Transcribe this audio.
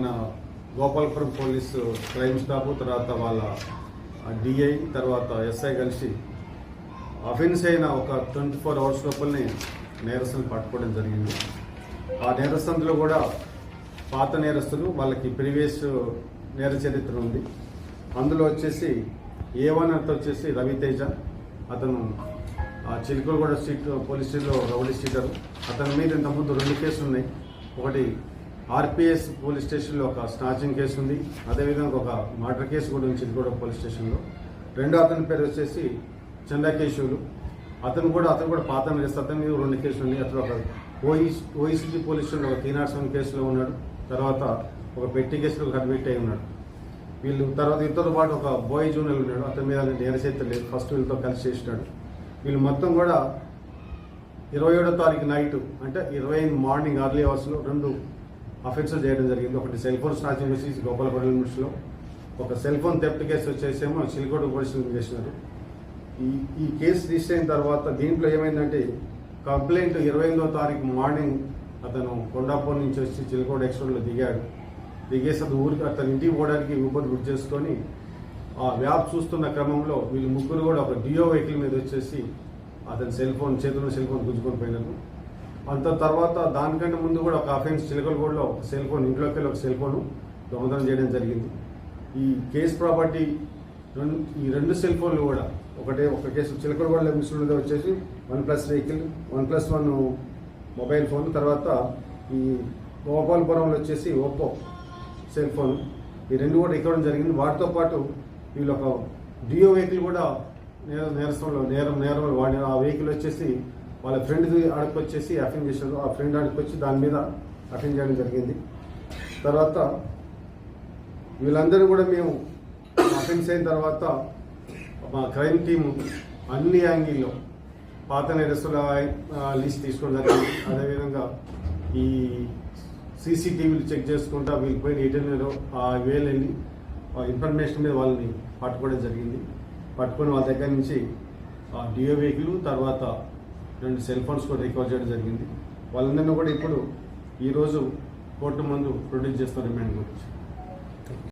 మన Gopalapuram police crime staff తర్వాత వాళ్ళ డిఐ తర్వాత ఎస్ఐ కలిసి అఫెన్స్ అయిన ఒక ట్వంటీ ఫోర్ అవర్స్ లోపలనే నేరస్తులు పట్టుకోవడం జరిగింది. ఆ నేరస్తులో కూడా పాత నేరస్తులు వాళ్ళకి ప్రీవియస్ నేర చరిత్ర ఉంది. అందులో వచ్చేసి ఏ వన్ అంత వచ్చేసి రవితేజ అతను ఆ చిలుకలగూడ స్ట్రీట్ పోలీస్ స్టేషన్లో రౌడీ స్టీటర్ అతని మీద ఇంతకుముందు రెండు కేసులు ఉన్నాయి ఒకటి ఆర్పిఎస్ పోలీస్ స్టేషన్లో ఒక స్నాచింగ్ కేసు ఉంది. అదేవిధంగా ఒక మర్డర్ కేసు కూడా ఉంది కూడా పోలీస్ స్టేషన్లో. రెండో అతని పేరు వచ్చేసి చంద్రకేశవులు. అతను కూడా అతను కూడా పాత నేరస్తు అతని మీద రెండు కేసులు ఉన్నాయి. అతను ఒక ఓఈ ఓఈసీటీ పోలీస్ స్టేషన్లో ఒక త్రీ నాట్ సెవెన్ కేసులో ఉన్నాడు. తర్వాత ఒక పెట్టి కేసులో కన్విక్ట్ అయి ఉన్నాడు. వీళ్ళు తర్వాత ఇతరుతో పాటు ఒక బోయ్ జూనియర్ ఉన్నాడు. అతని మీద నేరచరిత్ర లేదు. ఫస్ట్ వీళ్ళతో కలిసి చేసినాడు. వీళ్ళు మొత్తం కూడా ఇరవై ఏడో తారీఖు నైట్ అంటే ఇరవై మార్నింగ్ అర్లీ అవర్స్లో రెండు అఫెన్సెస్ చేయడం జరిగింది. ఒకటి సెల్ ఫోన్ స్నాచింగ్ చేసి గోపాలపురం లిమిట్స్లో ఒక సెల్ ఫోన్ థెఫ్ట్ కేసు వచ్చేసేమో సిలికోట పోలీసులు చేసినారు. ఈ ఈ కేసు రిజిస్టర్ అయిన తర్వాత దీంట్లో ఏమైందంటే కంప్లైంట్ ఇరవై ఎనిమిదో తారీఖు మార్నింగ్ అతను కొండాపూర్ నుంచి వచ్చి చిలకోడ ఎక్స్ప్రెస్లో దిగాడు. దిగేసి అతను ఊరికి అతను ఇంటికి పోవడానికి ఊపర్ బుక్ చేసుకొని ఆ వ్యాప్ చూస్తున్న క్రమంలో వీళ్ళు ముగ్గురు కూడా ఒక డియో వెహికల్ మీద వచ్చేసి అతని సెల్ ఫోన్ చేతిలో సెల్ ఫోన్ గుంజుకొని పోయినారు. అంత తర్వాత దానికంటే ముందు కూడా ఒక అఫెన్స్ చిలకలగూడలో ఒక సెల్ ఫోన్ ఇంట్లోకి వెళ్ళి ఒక సెల్ ఫోన్ దొంగతనం చేయడం జరిగింది. ఈ కేసు ప్రాపర్టీ రెండు ఈ రెండు సెల్ ఫోన్లు కూడా ఒకటే ఒక కేసు చిలకలగూడలో మిషన్ వచ్చేసి one plus vehicle one plus one mobile phone తర్వాత ఈ గోపాలపురంలో వచ్చేసి ఓప్పో సెల్ ఫోన్ ఈ రెండు కూడా ఎక్కడం జరిగింది. వాటితో పాటు వీళ్ళు ఒక డియో వెహికల్ కూడా నేర నేరస్థంలో నేరం నేరం వాడి ఆ వెహికల్ వచ్చేసి వాళ్ళ ఫ్రెండ్ అడుకొచ్చేసి అఫెండ్ చేశారు. ఆ ఫ్రెండ్ అడుకొచ్చి దాని మీద అఫెండ్ చేయడం జరిగింది. తర్వాత వీళ్ళందరూ కూడా మేము అఫెన్స్ అయిన తర్వాత మా క్రైమ్ టీము అన్ని యాంగిల్లో పాత నేరస్తుల లిస్ట్ తీసుకోవడం జరిగింది. అదేవిధంగా ఈ సీసీటీవీలు చెక్ చేసుకుంటా వీళ్ళు పోయిన ఎటెన్నారో ఆ వేలు వెళ్ళి ఆ ఇన్ఫర్మేషన్ మీద వాళ్ళని పట్టుకోవడం జరిగింది. పట్టుకొని వాళ్ళ దగ్గర నుంచి ఆ డియో వెహికల్ తర్వాత రెండు సెల్ ఫోన్స్ కూడా రికవర్ చేయడం జరిగింది. వాళ్ళందరినీ కూడా ఇప్పుడు ఈరోజు కోర్టు ముందు ప్రొడ్యూస్ చేస్తారు రిమాండ్ గురించి.